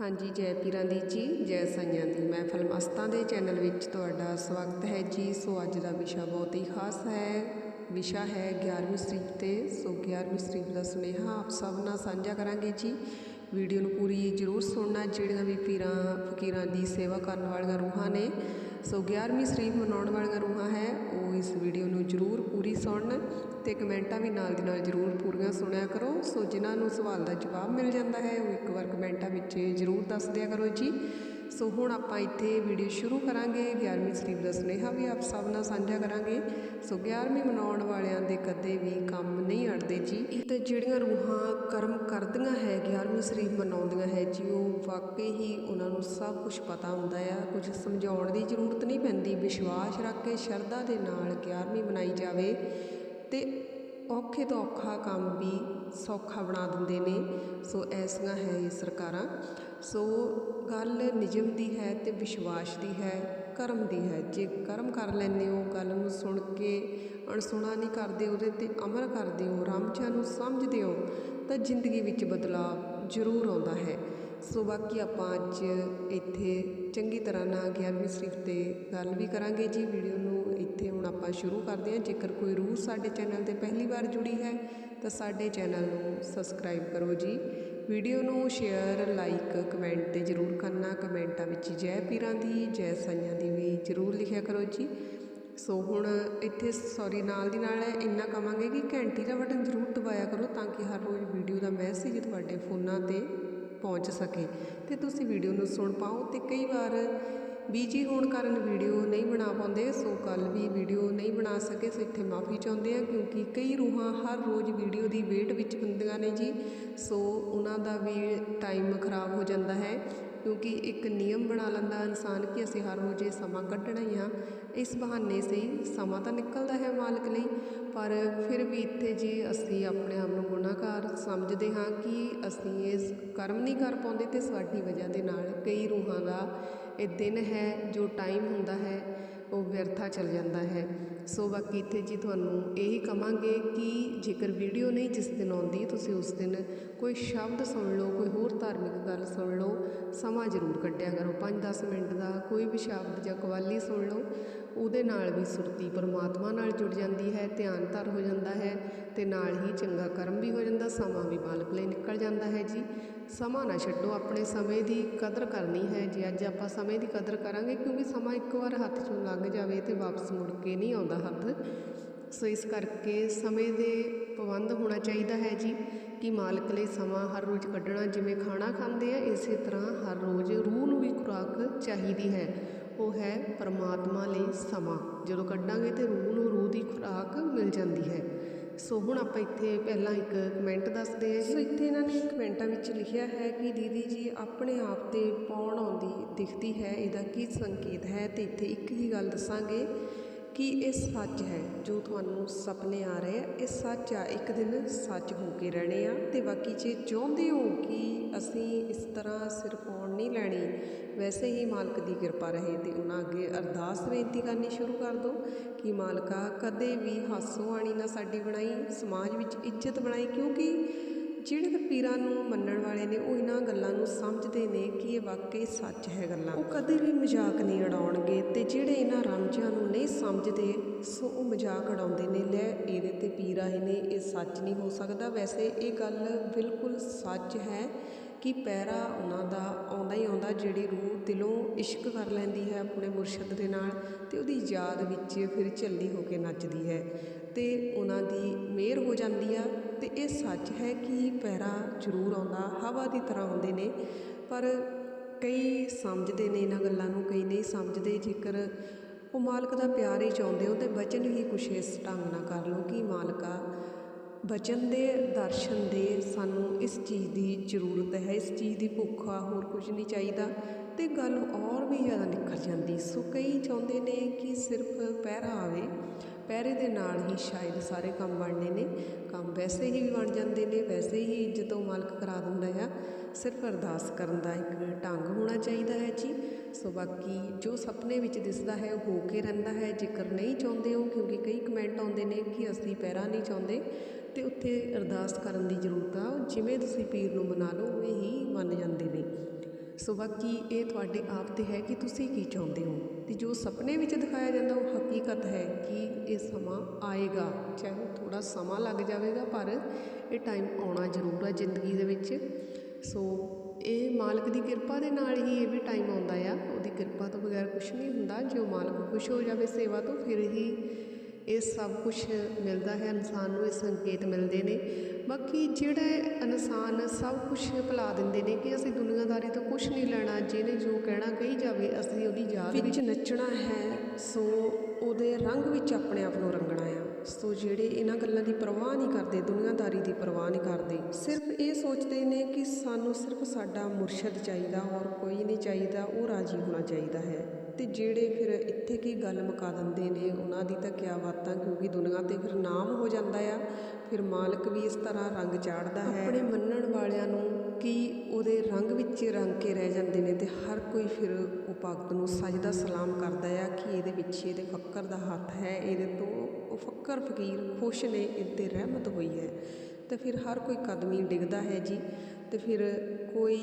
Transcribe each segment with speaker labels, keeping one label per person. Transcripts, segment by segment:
Speaker 1: ਹਾਂਜੀ, ਜੈ ਪੀਰਾਂ ਦੀ ਜੀ, ਜੈ ਸਾਈਆਂ ਦੀ ਮਹਿਫਲ ਮਸਤਾਂ ਦੇ ਚੈਨਲ ਵਿੱਚ ਤੁਹਾਡਾ ਸਵਾਗਤ ਹੈ ਜੀ। ਸੋ ਅੱਜ ਦਾ ਵਿਸ਼ਾ ਬਹੁਤ ਹੀ ਖਾਸ ਹੈ। ਵਿਸ਼ਾ ਹੈ 11ਵੀਂ ਸ਼ਰੀਫ ਤੇ। ਸੋ 11ਵੀਂ ਸ਼ਰੀਫ ਦਾ ਸੁਨੇਹਾ ਆਪ ਸਭ ਨਾਲ ਸਾਂਝਾ ਕਰਾਂਗੇ ਜੀ। ਵੀਡੀਓ ਨੂੰ ਪੂਰੀ ਜ਼ਰੂਰ ਸੁਣਨਾ, ਜਿਹੜੀਆਂ ਵੀ ਪੀਰਾਂ, ਫਕੀਰਾਂ ਦੀ ਸੇਵਾ ਕਰਨ ਵਾਲੀਆਂ ਰੂਹਾਂ ਨੇ। ਸੋ 11ਵੀਂ ਸ਼ਰੀਫ ਮਨਾਉਣ ਵਾਲੀਆਂ ਰੂਹਾਂ ਹੈ, ਉਹ ਇਸ ਵੀਡੀਓ ਨੂੰ ਜ਼ਰੂਰ ਪੂਰੀ ਸੁਣਨ ਤੇ ਕਮੈਂਟਾਂ ਵੀ ਨਾਲ ਦੀ ਨਾਲ ਜ਼ਰੂਰ ਪੂਰੀਆਂ ਸੁਣਿਆ ਕਰੋ। ਸੋ ਜਿਨ੍ਹਾਂ ਨੂੰ ਸਵਾਲ ਦਾ ਜਵਾਬ ਮਿਲ ਜਾਂਦਾ ਹੈ, ਉਹ ਇੱਕ ਵਾਰ ਕਮੈਂਟਾਂ ਵਿੱਚ ਜ਼ਰੂਰ ਦੱਸ ਦਿਆ ਕਰੋ ਜੀ। ਸੋ ਹੁਣ ਆਪਾਂ ਇੱਥੇ ਵੀਡੀਓ ਸ਼ੁਰੂ ਕਰਾਂਗੇ। 11ਵੀਂ ਸ਼ਰੀਫ ਦਾ ਸੁਨੇਹਾ ਵੀ ਆਪ ਸਭ ਨਾਲ ਸਾਂਝਾ ਕਰਾਂਗੇ। ਸੋ 11ਵੀਂ ਮਨਾਉਣ ਵਾਲਿਆਂ ਦੇ ਕਦੇ ਵੀ ਕੰਮ ਨਹੀਂ ਅੜਦੇ ਜੀ। ਤੇ ਜਿਹੜੀਆਂ ਰੂਹਾਂ ਕਰਮ ਕਰਦੀਆਂ ਹੈ 11ਵੀਂ ਸ਼ਰੀਫ ਮਨਾਉਂਦੀਆਂ ਹੈ ਜੀ, ਉਹ ਵਾਕਈ ਹੀ ਉਹਨਾਂ ਨੂੰ ਸਭ ਕੁਝ ਪਤਾ ਹੁੰਦਾ ਆ। ਕੁਝ ਸਮਝਾਉਣ ਦੀ ਜ਼ਰੂਰਤ ਨਹੀਂ ਪੈਂਦੀ। ਵਿਸ਼ਵਾਸ ਰੱਖ ਕੇ ਸ਼ਰਧਾ ਦੇ ਨਾਲ 11ਵੀਂ ਮਨਾਈ ਜਾਵੇ ਤੇ ਔਖੇ ਤੋਂ ਔਖਾ ਕੰਮ ਵੀ ਸੌਖਾ ਬਣਾ ਦਿੰਦੇ ਨੇ। ਸੋ ਐਸੀਆਂ ਹੈ ਇਹ ਸਰਕਾਰਾਂ। ਸੋ ਗੱਲ ਨਿਯਮ ਦੀ ਹੈ ਅਤੇ ਵਿਸ਼ਵਾਸ ਦੀ ਹੈ, ਕਰਮ ਦੀ ਹੈ। ਜੇ ਕਰਮ ਕਰ ਲੈਂਦੇ ਹੋ, ਗੱਲ ਨੂੰ ਸੁਣ ਕੇ ਅਣਸੁਣਾ ਨਹੀਂ ਕਰਦੇ ਉਹਦੇ ਤੇ ਅਮਲ ਕਰਦੇ ਹੋ ਰਾਮਚਾ ਨੂੰ ਸਮਝਦੇ ਹੋ, ਤਾਂ ਜ਼ਿੰਦਗੀ ਵਿੱਚ ਬਦਲਾਅ ਜ਼ਰੂਰ ਆਉਂਦਾ ਹੈ। ਸੋ ਬਾਕੀ ਆਪਾਂ ਅੱਜ ਇੱਥੇ ਚੰਗੀ ਤਰ੍ਹਾਂ ਨਾਲ 11ਵੀਂ ਸ਼ਰੀਫ ਤੇ ਗੱਲ ਵੀ ਕਰਾਂਗੇ ਜੀ ਵੀਡੀਓ ਨੂੰ। ਇੱਥੇ ਹੁਣ ਆਪਾਂ ਸ਼ੁਰੂ ਕਰਦੇ ਹਾਂ। ਜੇਕਰ ਕੋਈ ਰੂਹ ਸਾਡੇ ਚੈਨਲ ਤੇ ਪਹਿਲੀ ਵਾਰ ਜੁੜੀ ਹੈ, ਤਾਂ ਸਾਡੇ ਚੈਨਲ ਨੂੰ ਸਬਸਕ੍ਰਾਈਬ ਕਰੋ ਜੀ। ਵੀਡੀਓ ਨੂੰ ਸ਼ੇਅਰ, ਲਾਈਕ, ਕਮੈਂਟ ਤੇ ਜ਼ਰੂਰ ਕਰਨਾ। ਕਮੈਂਟਾਂ ਵਿੱਚ ਜੈ ਪੀਰਾਂ ਦੀ, ਜੈ ਸਾਈਆਂ ਦੀ ਵੀ ਜ਼ਰੂਰ ਲਿਖਿਆ ਕਰੋ ਜੀ। ਸੋ ਹੁਣ ਇੱਥੇ ਸੌਰੀ ਨਾਲ ਦੀ ਨਾਲ ਇੰਨਾ ਕਵਾਂਗੇ ਕਿ ਘੰਟੀ ਦਾ ਬਟਨ ਜ਼ਰੂਰ ਦਬਾਇਆ ਕਰੋ ਤਾਂ ਕਿ ਹਰ ਰੋਜ਼ ਵੀਡੀਓ ਦਾ ਮੈਸੇਜ ਤੁਹਾਡੇ ਫੋਨਾਂ ਤੇ ਪਹੁੰਚ ਸਕੇ। ਤੇ ਤੁਸੀਂ ਵੀਡੀਓ ਨੂੰ ਸੁਣ ਪਾਓ ਤੇ ਕਈ ਵਾਰ ਬੀਜੀ ਹੋਣ ਕਾਰਨ ਵੀਡੀਓ ਨਹੀਂ ਬਣਾ ਪਾਉਂਦੇ, ਸੋ ਕੱਲ ਵੀ ਵੀਡੀਓ ਨਹੀਂ ਬਣਾ ਸਕੇ, ਸੋ ਇੱਥੇ ਮਾਫੀ ਚਾਹੁੰਦੇ ਆ ਕਿਉਂਕਿ ਕਈ ਰੂਹਾਂ ਹਰ ਰੋਜ਼ ਵੀਡੀਓ ਦੀ ਵੇਟ ਵਿੱਚ ਹੁੰਦੀਆਂ ਨੇ ਜੀ, ਸੋ ਉਹਨਾਂ ਦਾ ਵੀ ਟਾਈਮ ਖਰਾਬ ਹੋ ਜਾਂਦਾ ਹੈ, ਕਿਉਂਕਿ ਇੱਕ ਨਿਯਮ ਬਣਾ ਲੈਂਦਾ ਇਨਸਾਨ ਕਿ ਅਸੀਂ ਹਰ ਰੋਜ਼ ਇਹ ਸਮਾਂ ਕੱਢਣਾ ਹੀ ਆ, ਇਸ ਬਹਾਨੇ ਸਹੀ ਸਮਾਂ ਤਾਂ ਨਿਕਲਦਾ ਹੈ ਮਾਲਕ ਲਈ, ਪਰ ਫਿਰ ਵੀ ਇੱਥੇ ਜੀ ਅਸੀਂ ਆਪਣੇ ਆਪ ਨੂੰ ਗੁਨਾਹਗਾਰ ਸਮਝਦੇ ਹਾਂ ਕਿ ਅਸੀਂ ਇਹ ਕਰਮ ਨਹੀਂ ਕਰ ਪਾਉਂਦੇ ਤੇ ਸਾਡੀ ਵਜ੍ਹਾ ਦੇ ਨਾਲ ਕਈ ਰੂਹਾਂ ਦਾ ਇਹ ਦਿਨ ਹੈ, ਜੋ ਟਾਈਮ ਹੁੰਦਾ ਹੈ, ਉਹ ਵਿਅਰਥਾ ਚੱਲ ਜਾਂਦਾ ਹੈ। ਸੋ ਬਾਕੀ ਇੱਥੇ ਜੀ ਤੁਹਾਨੂੰ ਇਹੀ ਕਵਾਂਗੇ ਕਿ ਜੇਕਰ ਵੀਡੀਓ ਨਹੀਂ ਜਿਸ ਦਿਨ ਆਉਂਦੀ ਤੁਸੀਂ ਉਸ ਦਿਨ ਕੋਈ ਸ਼ਬਦ ਸੁਣ ਲਓ, ਕੋਈ ਹੋਰ ਧਾਰਮਿਕ ਗੱਲ ਸੁਣ ਲਓ, ਸਮਾਂ ਜ਼ਰੂਰ ਕੱਢਿਆ ਕਰੋ। 5-10 ਮਿੰਟ ਦਾ ਕੋਈ ਵੀ ਸ਼ਬਦ ਜਾਂ ਕਵਾਲੀ ਸੁਣ ਲਓ ਉਹਦੇ ਨਾਲ ਵੀ ਸੁਰਤੀ ਪਰਮਾਤਮਾ ਨਾਲ ਜੁੜ ਜਾਂਦੀ ਹੈ, ਧਿਆਨ ਧਰ ਹੋ ਜਾਂਦਾ ਹੈ ਤੇ ਨਾਲ ਹੀ ਚੰਗਾ ਕਰਮ ਵੀ ਹੋ ਜਾਂਦਾ, ਸਮਾਂ ਵੀ ਮਾਲਕ ਲਈ ਨਿਕਲ ਜਾਂਦਾ ਹੈ ਜੀ। ਸਮਾਂ ਨਾ ਛੱਡੋ ਆਪਣੇ ਸਮੇਂ ਦੀ ਕਦਰ ਕਰਨੀ ਹੈ ਜੀ ਅੱਜ ਆਪਾਂ ਸਮੇਂ ਦੀ ਕਦਰ ਕਰਾਂਗੇ ਕਿਉਂਕਿ ਸਮਾਂ ਇੱਕ ਵਾਰ ਹੱਥ ਚੋਂ ਲੰਘ ਜਾਵੇ ਤੇ ਵਾਪਸ ਮੁੜ ਕੇ ਨਹੀਂ ਆਉਂਦਾ ਹੱਥ। ਸੋ ਇਸ ਕਰਕੇ ਸਮੇਂ ਦੇ ਪਾਬੰਦ ਹੋਣਾ ਚਾਹੀਦਾ ਹੈ ਜੀ ਕਿ ਮਾਲਕ ਲਈ ਸਮਾਂ ਹਰ ਰੋਜ਼ ਕੱਢਣਾ, ਜਿਵੇਂ ਖਾਣਾ ਖਾਂਦੇ ਆ, ਇਸੇ ਤਰ੍ਹਾਂ ਹਰ ਰੋਜ਼ ਰੂਹ ਨੂੰ ਵੀ ਖੁਰਾਕ ਚਾਹੀਦੀ ਹੈ। ਉਹ ਹੈ ਪਰਮਾਤਮਾ ਲਈ ਸਮਾਂ। ਜਦੋਂ ਕੱਢਾਂਗੇ ਤੇ ਰੂਹ ਨੂੰ ਰੂਹ ਦੀ ਖੁਰਾਕ ਮਿਲ ਜਾਂਦੀ ਹੈ। ਸੋ ਹੁਣ ਆਪਾਂ ਇੱਥੇ ਪਹਿਲਾਂ ਇੱਕ ਕਮੈਂਟ ਦੱਸਦੇ ਹਾਂ ਸੋ ਇੱਥੇ ਇਹਨਾਂ ਨੇ ਕਮੈਂਟਾਂ ਵਿੱਚ ਲਿਖਿਆ ਹੈ ਕਿ ਦੀਦੀ ਜੀ ਆਪਣੇ ਆਪ ਤੇ ਪੌਣ ਆਉਂਦੀ, ਦਿਖਦੀ ਹੈ, ਇਹਦਾ ਕੀ ਸੰਕੇਤ ਹੈ? ਤੇ ਇੱਥੇ ਇੱਕ ਹੀ ਗੱਲ ਦੱਸਾਂਗੇ। ਕਿ ਇਹ ਸੱਚ ਹੈ, ਜੋ ਤੁਹਾਨੂੰ ਸੁਪਨੇ ਆ ਰਹੇ ਆ, ਇਹ ਸੱਚ ਆ, ਇੱਕ ਦਿਨ ਸੱਚ ਹੋ ਕੇ ਰਹਿਣੇ ਆ। ਤੇ ਬਾਕੀ ਜੇ ਚਾਹੁੰਦੇ ਹੋ ਕਿ ਅਸੀਂ ਇਸ ਤਰ੍ਹਾਂ ਸਿਰ ਪਾਉਣ ਨਹੀਂ ਲੈਣੀ, ਵੈਸੇ ਹੀ ਮਾਲਕ ਦੀ ਕਿਰਪਾ ਰਹੇ ਤੇ ਉਹਨਾਂ ਅੱਗੇ ਅਰਦਾਸ ਬੇਨਤੀ ਕਰਨੀ ਸ਼ੁਰੂ ਕਰ ਦਿਓ ਕਿ ਮਾਲਕਾ, ਕਦੇ ਵੀ ਹਾਸੋ ਆਣੀ ਨਾ ਸਾਡੀ ਬਣਾਈ, ਸਮਾਜ ਵਿੱਚ ਇੱਜ਼ਤ ਬਣਾਈ, ਕਿਉਂਕਿ ਜਿਹੜੇ ਤਾਂ ਪੀਰਾਂ ਨੂੰ ਮੰਨਣ ਵਾਲੇ ਨੇ, ਉਹ ਇਹਨਾਂ ਗੱਲਾਂ ਨੂੰ ਸਮਝਦੇ ਨੇ ਕਿ ਇਹ ਵਾਕਈ ਸੱਚ ਹੈ ਗੱਲਾਂ। ਉਹ ਕਦੇ ਵੀ ਮਜ਼ਾਕ ਨਹੀਂ ਉਡਾਉਣਗੇ। ਜਿਹੜੇ ਇਹਨਾਂ ਰਾਂਝਿਆਂ ਨੂੰ ਨਹੀਂ ਸਮਝਦੇ, ਸੋ ਉਹ ਮਜ਼ਾਕ ਉਡਾਉਂਦੇ ਨੇ, ਲੈ ਇਹਦੇ ਤੇ ਪੀਰ ਆਏ ਨੇ, ਇਹ ਸੱਚ ਨਹੀਂ ਹੋ ਸਕਦਾ। ਵੈਸੇ ਇਹ ਗੱਲ ਬਿਲਕੁਲ ਸੱਚ ਹੈ ਕਿ ਪੈਰਾ ਉਹਨਾਂ ਦਾ ਆਉਂਦਾ ਹੀ ਆਉਂਦਾ, ਜਿਹੜੀ ਰੂਹ ਦਿਲੋਂ ਇਸ਼ਕ ਕਰ ਲੈਂਦੀ ਹੈ ਆਪਣੇ ਮੁਰਸ਼ਿਦ ਦੇ ਨਾਲ ਤੇ ਉਹਦੀ ਯਾਦ ਵਿੱਚ ਫਿਰ ਝੱਲੀ ਹੋ ਕੇ ਨੱਚਦੀ ਹੈ ਤੇ ਉਹਨਾਂ ਦੀ ਮਿਹਰ ਹੋ ਜਾਂਦੀ ਆ ਤੇ ਇਹ ਸੱਚ ਹੈ ਕਿ ਪੈਰਾ ਜ਼ਰੂਰ ਆਉਂਦਾ, ਹਵਾ ਦੀ ਤਰ੍ਹਾਂ ਆਉਂਦੇ ਨੇ। ਪਰ ਕਈ ਸਮਝਦੇ ਨੇ ਇਹਨਾਂ ਗੱਲਾਂ ਨੂੰ, ਕਈ ਨਹੀਂ ਸਮਝਦੇ। ਜੇਕਰ ਉਹ ਮਾਲਕ ਦਾ ਪਿਆਰ ਹੀ ਚਾਹੁੰਦੇ ਹੋ, ਤੇ ਬਚਨ ਹੀ ਕੁਛ ਇਸ ਢੰਗ ਨਾਲ ਕਰ ਲਓ ਕਿ ਮਾਲਕਾ ਬਚਨ ਦੇ, ਦਰਸ਼ਨ ਦੇ ਸਾਨੂੰ ਇਸ ਚੀਜ਼ ਦੀ ਜ਼ਰੂਰਤ ਹੈ। ਇਸ ਚੀਜ਼ ਦੀ ਭੁੱਖ ਆ, ਹੋਰ ਕੁਝ ਨਹੀਂ ਚਾਹੀਦਾ। ਤੇ ਗੱਲ ਔਰ ਵੀ ਜ਼ਿਆਦਾ ਨਿਕਲ ਜਾਂਦੀ। ਸੋ ਕਈ ਚਾਹੁੰਦੇ ਨੇ ਕਿ ਸਿਰਫ ਪਹਿਰਾ ਆਵੇ। ਪਹਿਰੇ ਦੇ ਨਾਲ ਹੀ ਸ਼ਾਇਦ ਸਾਰੇ ਕੰਮ ਬਣਨੇ ਨੇ। ਕੰਮ ਵੈਸੇ ਹੀ ਬਣ ਜਾਂਦੇ ਨੇ। ਵੈਸੇ ਹੀ ਜਦੋਂ ਮਾਲਕ ਕਰਾ ਦਿੰਦਾ ਆ, ਸਿਰਫ ਅਰਦਾਸ ਕਰਨ ਦਾ ਇੱਕ ਢੰਗ ਹੋਣਾ ਚਾਹੀਦਾ ਹੈ ਜੀ। ਸੋ ਬਾਕੀ ਜੋ ਸੁਪਨੇ ਵਿੱਚ ਦਿਸਦਾ ਹੈ, ਉਹ ਹੋ ਕੇ ਰਹਿੰਦਾ ਹੈ। ਜੇਕਰ ਨਹੀਂ ਚਾਹੁੰਦੇ ਹੋ, ਕਿਉਂਕਿ ਕਈ ਕਮੈਂਟ ਆਉਂਦੇ ਨੇ ਕਿ ਅਸੀਂ ਪਹਿਰਾ ਨਹੀਂ ਚਾਹੁੰਦੇ, ਤੇ ਉੱਥੇ ਅਰਦਾਸ ਕਰਨ ਦੀ ਜ਼ਰੂਰਤ ਆ। ਜਿਵੇਂ ਤੁਸੀਂ ਪੀਰ ਨੂੰ ਮਨਾ ਲਓ, ਉਵੇਂ ਹੀ ਮੰਨ ਜਾਂਦੇ ਨੇ। ਸੋ ਬਾਕੀ ਇਹ ਤੁਹਾਡੇ ਆਪ ਤੇ ਹੈ ਕਿ ਤੁਸੀਂ ਕੀ ਚਾਹੁੰਦੇ ਹੋ ਤੇ ਜੋ ਸੁਪਨੇ ਵਿੱਚ ਦਿਖਾਇਆ ਜਾਂਦਾ ਉਹ ਹਕੀਕਤ ਹੈ ਕਿ ਇਹ ਸਮਾਂ ਆਏਗਾ, ਚਾਹੇ ਥੋੜਾ ਸਮਾਂ ਲੱਗ ਜਾਵੇਗਾ ਪਰ ਇਹ ਟਾਈਮ ਆਉਣਾ ਜ਼ਰੂਰ ਹੈ ਜ਼ਿੰਦਗੀ ਦੇ ਵਿੱਚ। ਸੋ ਇਹ ਮਾਲਕ ਦੀ ਕਿਰਪਾ ਦੇ ਨਾਲ ਹੀ ਇਹ ਵੀ ਟਾਈਮ ਆਉਂਦਾ ਆ। ਉਹਦੀ ਕਿਰਪਾ ਤੋਂ ਬਗੈਰ ਕੁਝ ਨਹੀਂ ਹੁੰਦਾ, ਜੇ ਉਹ ਮਾਲਕ ਖੁਸ਼ ਹੋ ਜਾਵੇ ਸੇਵਾ ਤੋਂ, ਫਿਰ ਹੀ ਇਹ ਸਭ ਕੁਝ ਮਿਲਦਾ ਹੈ, ਇਨਸਾਨ ਨੂੰ ਇਹ ਸੰਕੇਤ ਮਿਲਦੇ ਨੇ। ਬਾਕੀ ਜਿਹੜਾ ਇਨਸਾਨ ਸਭ ਕੁਝ ਭੁਲਾ ਦਿੰਦੇ ਨੇ ਕਿ ਅਸੀਂ ਦੁਨੀਆਦਾਰੀ ਤੋਂ ਕੁਝ ਨਹੀਂ ਲੈਣਾ, ਜਿਹਨੇ ਜੋ ਕਹਿਣਾ ਕਹੀ ਜਾਵੇ, ਅਸੀਂ ਉਹਦੀ ਯਾਦ ਵਿੱਚ ਨੱਚਣਾ ਹੈ, ਸੋ ਉਹਦੇ ਰੰਗ ਵਿੱਚ ਆਪਣੇ ਆਪ ਨੂੰ ਰੰਗਣਾ ਆ ਸੋ ਜਿਹੜੇ ਇਹਨਾਂ ਗੱਲਾਂ ਦੀ ਪਰਵਾਹ ਨਹੀਂ ਕਰਦੇ, ਦੁਨੀਆਦਾਰੀ ਦੀ ਪਰਵਾਹ ਨਹੀਂ ਕਰਦੇ, ਸਿਰਫ ਇਹ ਸੋਚਦੇ ਨੇ ਕਿ ਸਾਨੂੰ ਸਿਰਫ ਸਾਡਾ ਮੁਰਸ਼ਦ ਚਾਹੀਦਾ ਔਰ ਕੋਈ ਨਹੀਂ ਚਾਹੀਦਾ, ਉਹ ਰਾਜੀ ਹੋਣਾ ਚਾਹੀਦਾ ਹੈ। ਅਤੇ ਜਿਹੜੇ ਫਿਰ ਇੱਥੇ ਕੀ ਗੱਲ ਮੁਕਾ ਦਿੰਦੇ ਨੇ, ਉਹਨਾਂ ਦੀ ਤਾਂ ਕਿਆ ਬਾਤਾਂ, ਕਿਉਂਕਿ ਦੁਨੀਆ ਤੇ ਫਿਰ ਨਾਮ ਹੋ ਜਾਂਦਾ ਆ। ਫਿਰ ਮਾਲਕ ਵੀ ਇਸ ਤਰ੍ਹਾਂ ਰੰਗ ਚਾੜਦਾ ਹੈ। ਆਪਣੇ ਮੰਨਣ ਵਾਲਿਆਂ ਨੂੰ ਕਿ ਉਹਦੇ ਰੰਗ ਵਿੱਚ ਰੰਗ ਕੇ ਰਹਿ ਜਾਂਦੇ ਨੇ ਤੇ ਹਰ ਕੋਈ ਫਿਰ ਉਹ ਭਗਤ ਨੂੰ ਸਜਦਾ ਸਲਾਮ ਕਰਦਾ ਆ ਕਿ ਇਹਦੇ ਪਿੱਛੇ ਇਹਦੇ ਫੱਕਰ ਦਾ ਹੱਥ ਹੈ, ਇਹਦੇ ਤੋਂ ਉਹ ਫੱਕਰ ਫਕੀਰ ਖੁਸ਼ ਨੇ, ਇਹਦੇ ਰਹਿਮਤ ਹੋਈ ਹੈ। ਤੇ ਫਿਰ ਹਰ ਕੋਈ ਕਦਮੀ ਡਿੱਗਦਾ ਹੈ ਜੀ। ਤੇ ਫਿਰ ਕੋਈ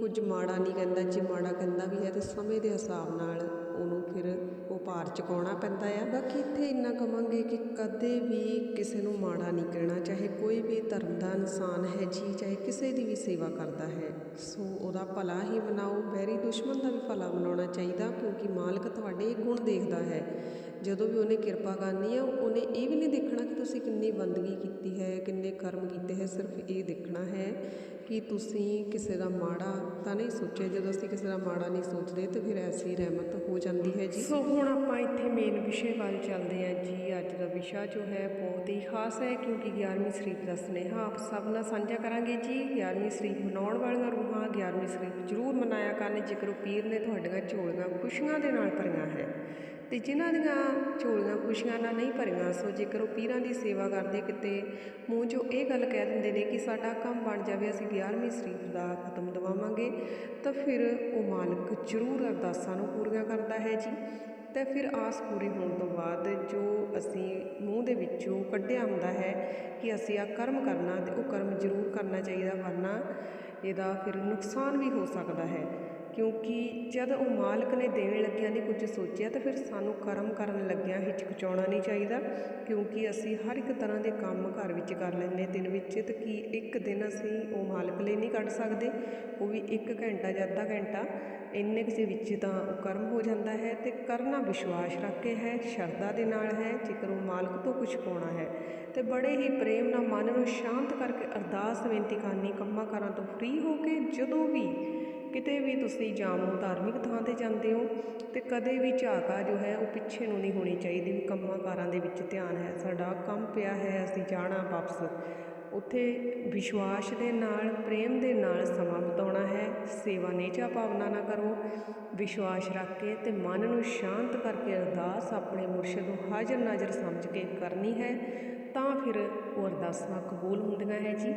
Speaker 1: ਕੁਝ ਮਾੜਾ ਨਹੀਂ ਕਹਿੰਦਾ, ਜੇ ਮਾੜਾ ਕਹਿੰਦਾ ਵੀ ਹੈ ਤੇ ਸਮੇਂ ਦੇ ਹਿਸਾਬ ਨਾਲ ਉਹਨੂੰ ਫਿਰ ਉਹ ਭਾਰ ਚੁਕਾਉਣਾ ਪੈਂਦਾ ਆ। ਬਾਕੀ ਇੱਥੇ ਇੰਨਾ ਕਵਾਂਗੇ ਕਿ ਕਦੇ ਵੀ ਕਿਸੇ ਨੂੰ ਮਾੜਾ ਨਹੀਂ ਕਹਿਣਾ, ਚਾਹੇ ਕੋਈ ਵੀ ਧਰਮ ਦਾ ਇਨਸਾਨ ਹੈ ਜੀ, ਚਾਹੇ ਕਿਸੇ ਦੀ ਵੀ ਸੇਵਾ ਕਰਦਾ ਹੈ। ਸੋ ਉਹਦਾ ਭਲਾ ਹੀ ਮਨਾਓ ਬੈਰੀ ਦੁਸ਼ਮਣ ਦਾ ਵੀ ਭਲਾ ਮਨਾਉਣਾ ਚਾਹੀਦਾ, ਕਿਉਂਕਿ ਮਾਲਕ ਤੁਹਾਡੇ ਗੁਣ ਦੇਖਦਾ ਹੈ। ਜਦੋਂ ਵੀ ਉਹਨੇ ਕਿਰਪਾ ਕਰਨੀ ਆ, ਉਹਨੇ ਇਹ ਵੀ ਨਹੀਂ ਦੇਖਣਾ ਕਿ ਤੁਸੀਂ ਕਿੰਨੀ ਬੰਦਗੀ ਕੀਤੀ ਹੈ, ਕਿੰਨੇ ਕਰਮ ਕੀਤੇ ਹੈ, ਸਿਰਫ ਇਹ ਦੇਖਣਾ ਹੈ ਕਿ ਤੁਸੀਂ ਕਿਸੇ ਦਾ ਮਾੜਾ ਤਾਂ ਨਹੀਂ ਸੋਚਿਆ। ਜਦੋਂ ਅਸੀਂ ਕਿਸੇ ਦਾ ਮਾੜਾ ਨਹੀਂ ਸੋਚਦੇ, ਤਾਂ ਫਿਰ ਐਸੀ ਰਹਿਮਤ ਹੋ ਜਾਂਦੀ ਹੈ ਜੀ। ਸੋ ਹੁਣ ਆਪਾਂ ਇੱਥੇ ਮੇਨ ਵਿਸ਼ੇ ਵੱਲ ਚੱਲਦੇ ਹਾਂ ਜੀ। ਅੱਜ ਦਾ ਵਿਸ਼ਾ ਜੋ ਹੈ ਬਹੁਤ ਹੀ ਖਾਸ ਹੈ ਕਿਉਂਕਿ 11ਵੀਂ ਸ਼ਰੀਫ ਦਾ ਸੁਨੇਹਾ ਆਪ ਸਭ ਨਾਲ ਸਾਂਝਾ ਕਰਾਂਗੇ ਜੀ। 11ਵੀਂ ਸ਼ਰੀਫ ਮਨਾਉਣ ਵਾਲੀਆਂ ਰੂਹਾਂ 11ਵੀਂ ਸ਼ਰੀਫ ਜ਼ਰੂਰ ਮਨਾਇਆ ਕਰਨ, ਜੇਕਰ ਉਹ ਪੀਰ ਨੇ ਤੁਹਾਡੀਆਂ ਝੋਲੀਆਂ ਖੁਸ਼ੀਆਂ ਦੇ ਨਾਲ ਭਰੀਆਂ ਹੈ। ਤੇ ਜਿਨ੍ਹਾਂ ਦੀਆਂ ਝੋਲੀਆਂ ਖੁਸ਼ੀਆਂ ਨਾਲ ਨਹੀਂ ਭਰੀਆਂ, ਸੋ ਜੇਕਰ ਉਹ ਪੀਰਾਂ ਦੀ ਸੇਵਾ ਕਰਦੇ ਕਿਤੇ, ਮੂੰਹ 'ਚੋਂ ਇਹ ਗੱਲ ਕਹਿ ਦਿੰਦੇ ਨੇ ਕਿ ਸਾਡਾ ਕੰਮ ਬਣ ਜਾਵੇ, ਅਸੀਂ 11ਵੀਂ ਸ਼ਰੀਫ ਦਾ ਖਤਮ ਦਵਾਵਾਂਗੇ, ਤਾਂ ਫਿਰ ਉਹ ਮਾਲਕ ਜ਼ਰੂਰ ਅਰਦਾਸਾਂ ਨੂੰ ਪੂਰੀਆਂ ਕਰਦਾ ਹੈ ਜੀ। ਤੇ ਫਿਰ ਆਸ ਪੂਰੀ ਹੋਣ ਤੋਂ ਬਾਅਦ ਜੋ ਅਸੀਂ ਮੂੰਹ ਦੇ ਵਿੱਚੋਂ ਕੱਢਿਆ ਹੁੰਦਾ ਹੈ ਕਿ ਅਸੀਂ ਆ ਕਰਮ ਕਰਨਾ ਤੇ ਉਹ ਕਰਮ ਜ਼ਰੂਰ ਕਰਨਾ ਚਾਹੀਦਾ, ਵਰਨਾ ਇਹਦਾ ਫਿਰ ਨੁਕਸਾਨ ਵੀ ਹੋ ਸਕਦਾ ਹੈ। ਕਿਉਂਕਿ ਜਦ ਉਹ ਮਾਲਕ ਨੇ ਦੇਣ ਲੱਗਿਆਂ ਦੀ ਕੁਝ ਸੋਚਿਆ ਤਾਂ ਫਿਰ ਸਾਨੂੰ ਕਰਮ ਕਰਨ ਲੱਗਿਆਂ ਹਿਚਕਚਾਉਣਾ ਨਹੀਂ ਚਾਹੀਦਾ, ਕਿਉਂਕਿ ਅਸੀਂ ਹਰ ਇੱਕ ਤਰ੍ਹਾਂ ਦੇ ਕੰਮ ਘਰ ਵਿੱਚ ਕਰ ਲੈਂਦੇ ਦਿਨ ਵਿੱਚ, ਤੇ ਕੀ ਇੱਕ ਦਿਨ ਅਸੀਂ ਉਹ ਮਾਲਕ ਲਈ ਨਹੀਂ ਕੱਢ ਸਕਦੇ? ਉਹ ਵੀ ਇੱਕ ਘੰਟਾ ਜਾਂ ਅੱਧਾ ਘੰਟਾ, ਇੰਨੇ ਕਿਸੇ ਵਿੱਚ ਤਾਂ ਉਹ ਕਰਮ ਹੋ ਜਾਂਦਾ ਹੈ ਤੇ ਕਰਨਾ ਵਿਸ਼ਵਾਸ ਰੱਖ ਕੇ ਹੈ, ਸ਼ਰਧਾ ਦੇ ਨਾਲ ਹੈ, ਜੇਕਰ ਉਹ ਮਾਲਕ ਤੋਂ ਕੁਝ ਪਾਉਣਾ ਹੈ। ਤੇ ਬੜੇ ਹੀ ਪ੍ਰੇਮ ਨਾਲ ਮਨ ਨੂੰ ਸ਼ਾਂਤ ਕਰਕੇ ਅਰਦਾਸ ਬੇਨਤੀ ਕਰਨੀ, ਕੰਮਾਂ ਕਾਰਾਂ ਤੋਂ ਫ੍ਰੀ ਹੋ ਕੇ ਜਦੋਂ ਵੀ ਕਿਤੇ ਵੀ ਤੁਸੀਂ ਜਾਮੋ, ਧਾਰਮਿਕ ਥਾਂ ਤੇ ਜਾਂਦੇ ਹੋ ਤੇ ਕਦੇ ਵੀ ਝਾਕਾ ਜੋ ਹੈ ਉਹ ਪਿੱਛੇ ਨੂੰ ਨਹੀਂ ਹੋਣੀ ਚਾਹੀਦੀ, ਵੀ ਕੰਮਾਂ ਕਾਰਾਂ ਦੇ ਵਿੱਚ ਧਿਆਨ ਹੈ, ਸਾਡਾ ਕੰਮ ਪਿਆ ਹੈ, ਅਸੀਂ ਜਾਣਾ ਵਾਪਸ। ਉੱਥੇ ਵਿਸ਼ਵਾਸ ਦੇ ਨਾਲ, ਪ੍ਰੇਮ ਦੇ ਨਾਲ ਸਮਾਂ ਬਿਤਾਉਣਾ ਹੈ, ਸੇਵਾ ਨੇਚਾ ਭਾਵਨਾ ਨਾ ਕਰੋ, ਵਿਸ਼ਵਾਸ ਰੱਖ ਕੇ ਤੇ ਮਨ ਨੂੰ ਸ਼ਾਂਤ ਕਰਕੇ ਅਰਦਾਸ ਆਪਣੇ ਮੁਰਸ਼ਿਦ ਨੂੰ ਹਾਜ਼ਰ ਨਾਜ਼ਰ ਸਮਝ ਕੇ ਕਰਨੀ ਹੈ। ਤਾਂ ਫਿਰ ਉਹ ਅਰਦਾਸਾਂ ਕਬੂਲ ਹੁੰਦੀਆਂ ਹੈ ਜੀ।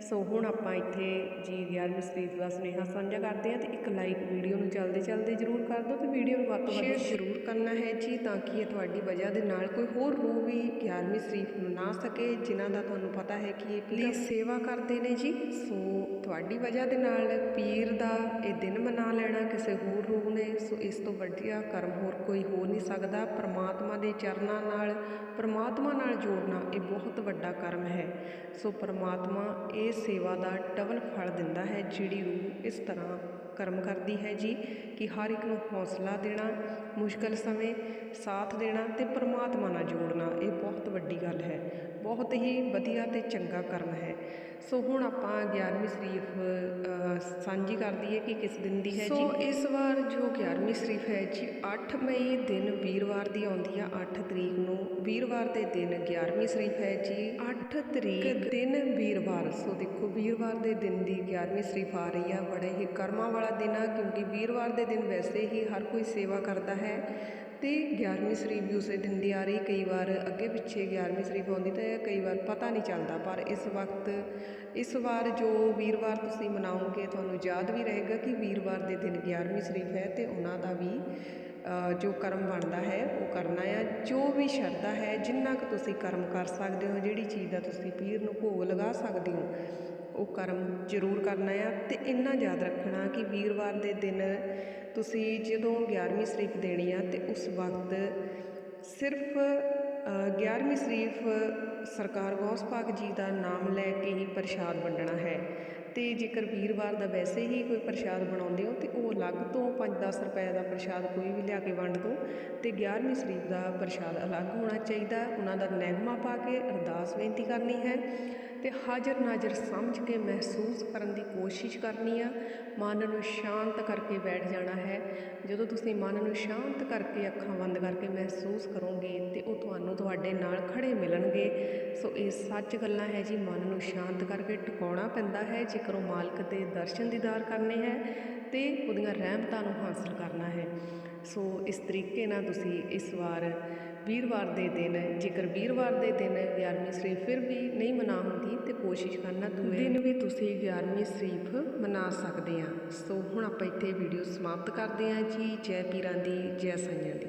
Speaker 1: ਸੋ ਹੁਣ ਆਪਾਂ ਇੱਥੇ ਜੀ 11ਵੀਂ ਸ਼ਰੀਫ ਦਾ ਸੁਨੇਹਾ ਸਾਂਝਾ ਕਰਦੇ ਹਾਂ ਤੇ ਇੱਕ ਲਾਈਕ ਵੀਡੀਓ ਨੂੰ ਜਲਦੀ ਜਲਦੀ ਜ਼ਰੂਰ ਕਰ ਦਿਓ ਤੇ ਵੀਡੀਓ ਨੂੰ ਵੱਧ ਤੋਂ ਵੱਧ ਜ਼ਰੂਰ ਕਰਨਾ ਹੈ ਜੀ ਤਾਂ ਕਿ ਇਹ ਤੁਹਾਡੀ ਵਜ੍ਹਾ ਦੇ ਨਾਲ ਕੋਈ ਹੋਰ ਰੂਹ ਵੀ 11ਵੀਂ ਸ਼ਰੀਫ ਮਨਾ ਸਕੇ ਜਿਨ੍ਹਾਂ ਦਾ ਤੁਹਾਨੂੰ ਪਤਾ ਹੈ ਕਿ ਇਹ ਪੀਰ ਸੇਵਾ ਕਰਦੇ ਨੇ ਜੀ। ਸੋ ਤੁਹਾਡੀ ਵਜ੍ਹਾ ਦੇ ਨਾਲ ਪੀਰ ਦਾ ਇਹ ਦਿਨ ਮਨਾ ਲੈਣਾ ਕਿਸੇ ਹੋਰ ਰੂਹ ਨੇ, ਸੋ ਇਸ ਤੋਂ ਵਧੀਆ ਕਰਮ ਹੋਰ ਕੋਈ ਹੋ ਨਹੀਂ ਸਕਦਾ। ਪ੍ਰਮਾਤਮਾ ਦੇ ਚਰਨਾਂ ਨਾਲ, ਪ੍ਰਮਾਤਮਾ ਨਾਲ ਜੋੜਨਾ ਇਹ ਬਹੁਤ ਵੱਡਾ ਕਰਮ ਹੈ। ਸੋ ਪ੍ਰਮਾਤਮਾ ਇਹ ਸੇਵਾ ਦਾ ਡਬਲ ਫਲ ਦਿੰਦਾ ਹੈ, ਜਿਹੜੀ ਰੂਹ ਇਸ ਤਰ੍ਹਾਂ ਕਰਮ ਕਰਦੀ ਹੈ ਜੀ ਕਿ ਹਰ ਇੱਕ ਨੂੰ ਹੌਸਲਾ ਦੇਣਾ ਮੁਸ਼ਕਲ ਸਮੇਂ ਸਾਥ ਦੇਣਾ ਤੇ ਪ੍ਰਮਾਤਮਾ ਨਾਲ ਜੋੜਨਾ ਇਹ ਬਹੁਤ ਵੱਡੀ ਗੱਲ ਹੈ। ਬਹੁਤ ਹੀ ਵਧੀਆ ਤੇ ਚੰਗਾ ਕਰਮ ਹੈ। ਸੋ ਹੁਣ ਆਪਾਂ 11ਵੀਂ ਸ਼ਰੀਫ ਸਾਂਝੀ ਕਰ ਦਈਏ ਕਿ ਕਿਸ ਦਿਨ ਦੀ ਹੈ ਜੀ। ਸੋ ਇਸ ਵਾਰ ਜੋ 11ਵੀਂ ਸ਼ਰੀਫ ਹੈ ਜੀ 8 ਮਈ ਦਿਨ ਵੀਰਵਾਰ ਦੀ ਆਉਂਦੀ ਆ 8 ਤਰੀਕ ਨੂੰ। ਵੀਰਵਾਰ ਦੇ ਦਿਨ 11ਵੀਂ ਸ਼ਰੀਫ ਹੈ ਜੀ। 8 ਤਰੀਕ ਦਿਨ ਵੀਰਵਾਰ। ਸੋ ਦੇਖੋ ਵੀਰਵਾਰ ਦੇ ਦਿਨ ਦੀ 11ਵੀਂ ਸ਼ਰੀਫ ਆ ਰਹੀ ਆ। ਬੜੇ ਹੀ ਕਰਮਾਂ ਵਾਲਾ ਦਿਨ ਆ ਕਿਉਂਕਿ ਵੀਰਵਾਰ ਦੇ ਦਿਨ ਵੈਸੇ ਹੀ ਹਰ ਕੋਈ ਸੇਵਾ ਕਰਦਾ ਹੈ ਤੇ 11ਵੀਂ ਸ਼ਰੀਫ ਵੀ ਉਸੇ ਦਿਨ ਦੀ ਆ ਰਹੀ, ਕਈ ਵਾਰ ਅੱਗੇ ਪਿੱਛੇ 11ਵੀਂ ਸ਼ਰੀਫ ਆਉਂਦੀ ਤਾਂ ਕਈ ਵਾਰ ਪਤਾ ਨਹੀਂ ਚੱਲਦਾ, ਪਰ ਇਸ ਵਕਤ, ਇਸ ਵਾਰ ਜੋ ਵੀਰਵਾਰ ਤੁਸੀਂ ਮਨਾਓਗੇ ਤੁਹਾਨੂੰ ਯਾਦ ਵੀ ਰਹੇਗਾ ਕਿ ਵੀਰਵਾਰ ਦੇ ਦਿਨ 11ਵੀਂ ਸ਼ਰੀਫ ਹੈ ਤੇ ਉਹਨਾਂ ਦਾ ਵੀ ਜੋ ਕਰਮ ਬਣਦਾ ਹੈ ਉਹ ਕਰਨਾ ਆ, ਜੋ ਵੀ ਸ਼ਰਧਾ ਹੈ, ਜਿੰਨਾ ਕੁ ਤੁਸੀਂ ਕਰਮ ਕਰ ਸਕਦੇ ਹੋ, ਜਿਹੜੀ ਚੀਜ਼ ਦਾ ਤੁਸੀਂ ਪੀਰ ਨੂੰ ਭੋਗ ਲਗਾ ਸਕਦੇ ਹੋ ਉਹ ਕਰਮ ਜ਼ਰੂਰ ਕਰਨਾ ਆ ਤੇ ਇੰਨਾ ਯਾਦ ਰੱਖਣਾ ਕਿ ਵੀਰਵਾਰ ਦੇ ਦਿਨ ਤੁਸੀਂ ਜਦੋਂ 11ਵੀਂ ਸ਼ਰੀਫ ਦੇਣੀ ਆ ਤੇ ਉਸ ਵਕਤ ਸਿਰਫ ਅ, 11ਵੀਂ ਸ਼ਰੀਫ ਸਰਕਾਰ ਗੌਸ ਪਾਕ ਜੀ ਦਾ ਨਾਮ ਲੈ ਕੇ ਹੀ ਪ੍ਰਸ਼ਾਦ ਵੰਡਣਾ ਹੈ। ਅਤੇ ਜੇਕਰ ਵੀਰਵਾਰ ਦਾ ਵੈਸੇ ਹੀ ਕੋਈ ਪ੍ਰਸ਼ਾਦ ਬਣਾਉਂਦੇ ਹੋ, ਤਾਂ ਉਹ ਅਲੱਗ ਤੋਂ 5-10 ਰੁਪਏ ਦਾ ਪ੍ਰਸ਼ਾਦ ਕੋਈ ਵੀ ਲਿਆ ਕੇ ਵੰਡ ਦਿਓ ਅਤੇ 11ਵੀਂ ਸ਼ਰੀਫ ਦਾ ਪ੍ਰਸ਼ਾਦ ਅਲੱਗ ਹੋਣਾ ਚਾਹੀਦਾ। ਉਹਨਾਂ ਦਾ ਨਹਿਮਾ ਪਾ ਕੇ ਅਰਦਾਸ ਬੇਨਤੀ ਕਰਨੀ ਹੈ ਅਤੇ ਹਾਜ਼ਰ ਨਾਜ਼ਰ ਸਮਝ ਕੇ ਮਹਿਸੂਸ ਕਰਨ ਦੀ ਕੋਸ਼ਿਸ਼ ਕਰਨੀ ਆ। ਮਨ ਨੂੰ ਸ਼ਾਂਤ ਕਰਕੇ ਬੈਠ ਜਾਣਾ ਹੈ। ਜਦੋਂ ਤੁਸੀਂ ਮਨ ਨੂੰ ਸ਼ਾਂਤ ਕਰਕੇ ਅੱਖਾਂ ਬੰਦ ਕਰਕੇ ਮਹਿਸੂਸ ਕਰੋਗੇ ਤੇ ਉਹ ਤੁਹਾਨੂੰ ਤੁਹਾਡੇ ਨਾਲ ਖੜੇ ਮਿਲਣਗੇ। ਸੋ ਇਹ ਸੱਚ ਗੱਲਾਂ ਹੈ ਜੀ। ਮਨ ਨੂੰ ਸ਼ਾਂਤ ਕਰਕੇ ਟਿਕਾਉਣਾ ਪੈਂਦਾ ਹੈ। ਜੇ ਉਹ ਮਾਲਕ ਦੇ ਦਰਸ਼ਨ ਦੀਦਾਰ ਕਰਨੇ ਹੈ ਤੇ ਉਹਦੀਆਂ ਰਹਿਮਤਾਂ ਨੂੰ ਹਾਸਲ ਕਰਨਾ ਹੈ। ਸੋ ਇਸ ਤਰੀਕੇ ਨਾਲ ਤੁਸੀਂ ਇਸ ਵਾਰ ਵੀਰਵਾਰ ਦੇ ਦਿਨ, ਜੇਕਰ ਵੀਰਵਾਰ ਦੇ ਦਿਨ 11ਵੀਂ ਸ਼ਰੀਫ ਫਿਰ ਵੀ ਨਹੀਂ ਮਨਾ ਹੁੰਦੀ, ਤੇ ਕੋਸ਼ਿਸ਼ ਕਰਨਾ ਦੂਏ ਦਿਨ ਵੀ ਤੁਸੀਂ 11ਵੀਂ ਸ਼ਰੀਫ ਮਨਾ ਸਕਦੇ ਆ ਸੋ ਹੁਣ ਆਪਾਂ ਇੱਥੇ ਵੀਡੀਓ ਸਮਾਪਤ ਕਰਦੇ ਹਾਂ ਜੀ। ਜੈ ਪੀਰਾਂ ਦੀ, ਜੈ ਸਾਈਆਂ ਦੀ।